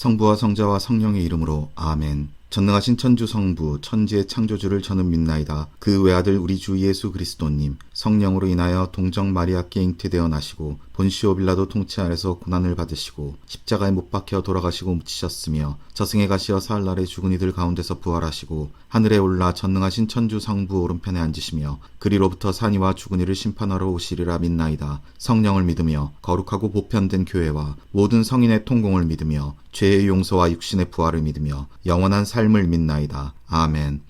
성부와 성자와 성령의 이름으로 아멘. 전능하신 천주 성부 천지의 창조주를 저는 믿나이다. 그 외아들 우리 주 예수 그리스도님 성령으로 인하여 동정 마리아께 잉태되어 나시고 본시오 빌라도 통치 아래서 고난을 받으시고 십자가에 못 박혀 돌아가시고 묻히셨으며 저승에 가시어 사흘 날에 죽은 이들 가운데서 부활하시고 하늘에 올라 전능하신 천주 성부 오른편에 앉으시며 그리로부터 산이와 죽은 이를 심판하러 오시리라 믿나이다. 성령을 믿으며 거룩하고 보편된 교회와 모든 성인의 통공을 믿으며 죄의 용서와 육신의 부활을 믿으며 영원한 삶을 믿나이다. 아멘.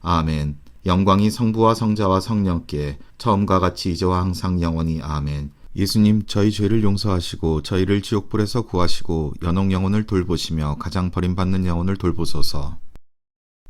아멘. 영광이 성부와 성자와 성령께 처음과 같이 이제와 항상 영원히 아멘. 예수님 저희 죄를 용서하시고 저희를 지옥불에서 구하시고 연옥 영혼을 돌보시며 가장 버림받는 영혼을 돌보소서.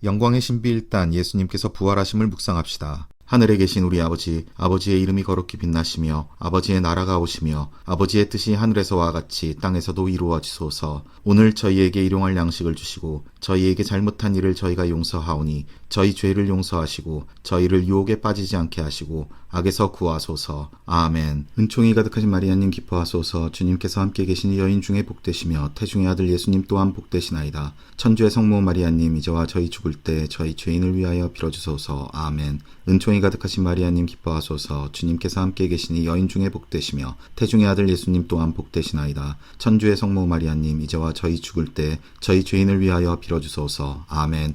영광의 신비 일단 예수님께서 부활하심을 묵상합시다. 하늘에 계신 우리 아버지, 아버지의 이름이 거룩히 빛나시며 아버지의 나라가 오시며 아버지의 뜻이 하늘에서와 같이 땅에서도 이루어지소서. 오늘 저희에게 일용할 양식을 주시고 저희에게 잘못한 일을 저희가 용서하오니 저희 죄를 용서하시고 저희를 유혹에 빠지지 않게 하시고 악에서 구하소서. 아멘. 은총이 가득하신 마리아님 기뻐하소서. 주님께서 함께 계신 여인 중에 복되시며 태중의 아들 예수님 또한 복되시나이다. 천주의 성모 마리아님 이제와 저희 죽을 때 저희 죄인을 위하여 빌어주소서. 아멘. 은총이 가득하신 마리아님 기뻐하소서. 주님께서 함께 계시니 여인 중에 복되시며 태중의 아들 예수님 또한 복되시나이다. 천주의 성모 마리아님 이제와 저희 죽을 때 저희 죄인을 위하여 빌어주소서. 아멘.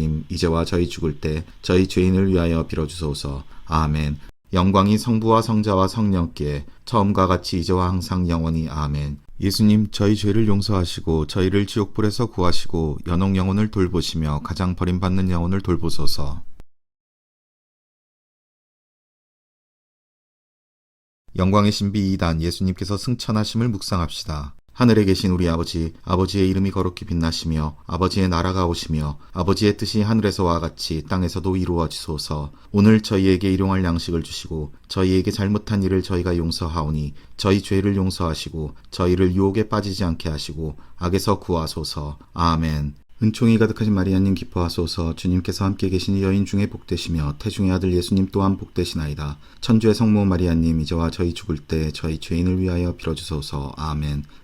님 이제와 저희 죽을 때 저희 죄인을 위하여 빌어주소서. 아멘. 영광이 성부와 성자와 성령께 처음과 같이 이제와 항상 영원히 아멘. 예수님 저희 죄를 용서하시고 저희를 지옥불에서 구하시고 연옥 영혼을 돌보시며 가장 버림받는 영혼을 돌보소서. 영광의 신비 2단 예수님께서 승천하심을 묵상합시다. 하늘에 계신 우리 아버지, 아버지의 이름이 거룩히 빛나시며 아버지의 나라가 오시며 아버지의 뜻이 하늘에서와 같이 땅에서도 이루어지소서. 오늘 저희에게 일용할 양식을 주시고 저희에게 잘못한 일을 저희가 용서하오니 저희 죄를 용서하시고 저희를 유혹에 빠지지 않게 하시고 악에서 구하소서. 아멘. 은총이 가득하신 마리아님 기뻐하소서 주님께서 함께 계신 여인 중에 복되시며 태중의 아들 예수님 또한 복되시나이다. 천주의 성모 마리아님 이제와 저희 죽을 때 저희 죄인을 위하여 빌어주소서. 아멘.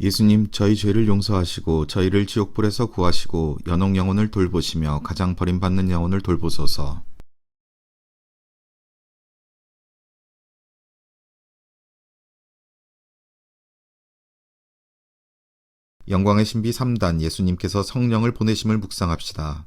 예수님 저희 죄를 용서하시고 저희를 지옥불에서 구하시고 연옥 영혼을 돌보시며 가장 버림받는 영혼을 돌보소서. 영광의 신비 3단 예수님께서 성령을 보내심을 묵상합시다.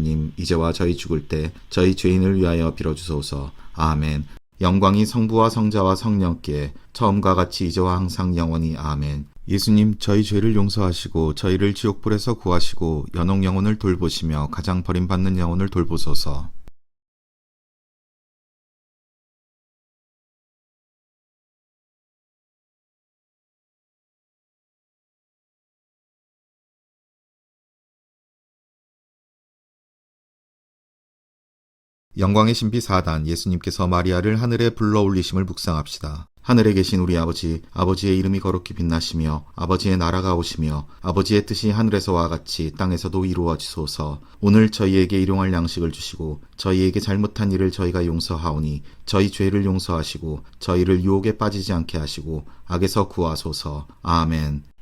이제와 저희 죽을 때 저희 죄인을 위하여 빌어주소서. 아멘. 영광이 성부와 성자와 성령께 처음과 같이 이제와 항상 영원히 아멘. 예수님 저희 죄를 용서하시고 저희를 지옥불에서 구하시고 연옥 영혼을 돌보시며 가장 버림받는 영혼을 돌보소서. 영광의 신비 4단 예수님께서 마리아를 하늘에 불러 올리심을 묵상합시다. 하늘에 계신 우리 아버지, 아버지의 이름이 거룩히 빛나시며 아버지의 나라가 오시며 아버지의 뜻이 하늘에서와 같이 땅에서도 이루어지소서. 오늘 저희에게 일용할 양식을 주시고 저희에게 잘못한 일을 저희가 용서하오니 저희 죄를 용서하시고 저희를 유혹에 빠지지 않게 하시고 악에서 구하소서. 아멘.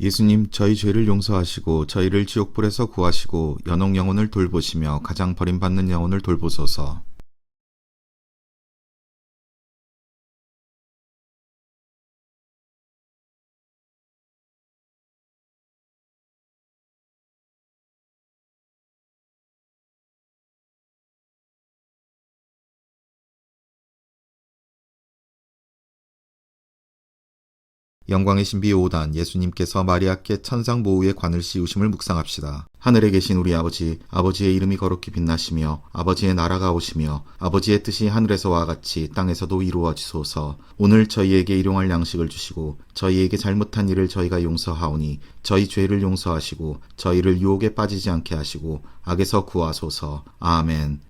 예수님 저희 죄를 용서하시고 저희를 지옥불에서 구하시고 연옥 영혼을 돌보시며 가장 버림받는 영혼을 돌보소서. 영광의 신비 5단 예수님께서 마리아께 천상 모우의 관을 씌우심을 묵상합시다. 하늘에 계신 우리 아버지, 아버지의 이름이 거룩히 빛나시며 아버지의 나라가 오시며 아버지의 뜻이 하늘에서와 같이 땅에서도 이루어지소서. 오늘 저희에게 일용할 양식을 주시고 저희에게 잘못한 일을 저희가 용서하오니 저희 죄를 용서하시고 저희를 유혹에 빠지지 않게 하시고 악에서 구하소서. 아멘.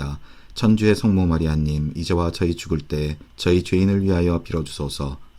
천주의 성모 마리아님 이제와 저희 죽을 때 저희 죄인을 위하여 빌어주소서.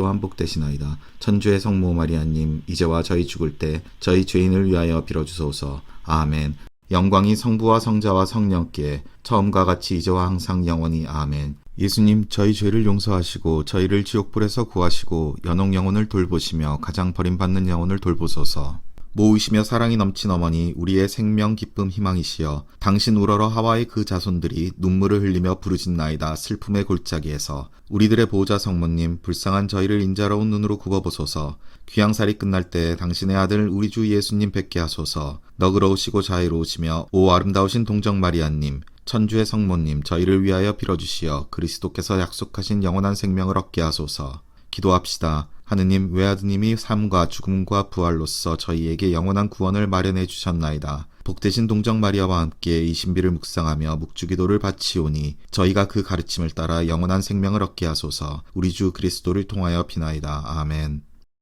또 한 복되시나이다. 천주의 성모 마리아님 이제와 저희 죽을 때 저희 죄인을 위하여 빌어주소서. 아멘. 영광이 성부와 성자와 성령께 처음과 같이 이제와 항상 영원히 아멘. 예수님 저희 죄를 용서하시고 저희를 지옥불에서 구하시고 연옥 영혼을 돌보시며 가장 버림받는 영혼을 돌보소서. 모으시며 사랑이 넘친 어머니 우리의 생명 기쁨 희망이시여. 당신 우러러 하와의 그 자손들이 눈물을 흘리며 부르짖나이다. 슬픔의 골짜기에서. 우리들의 보호자 성모님 불쌍한 저희를 인자로운 눈으로 굽어보소서. 귀양살이 끝날 때 당신의 아들 우리 주 예수님 뵙게 하소서. 너그러우시고 자유로우시며 오 아름다우신 동정 마리아님 천주의 성모님 저희를 위하여 빌어주시어 그리스도께서 약속하신 영원한 생명을 얻게 하소서. 기도합시다. 하느님 외아드님이 삶과 죽음과 부활로서 저희에게 영원한 구원을 마련해 주셨나이다. 복되신 동정 마리아와 함께 이 신비를 묵상하며 묵주기도를 바치오니 저희가 그 가르침을 따라 영원한 생명을 얻게 하소서. 우리 주 그리스도를 통하여 비나이다. 아멘.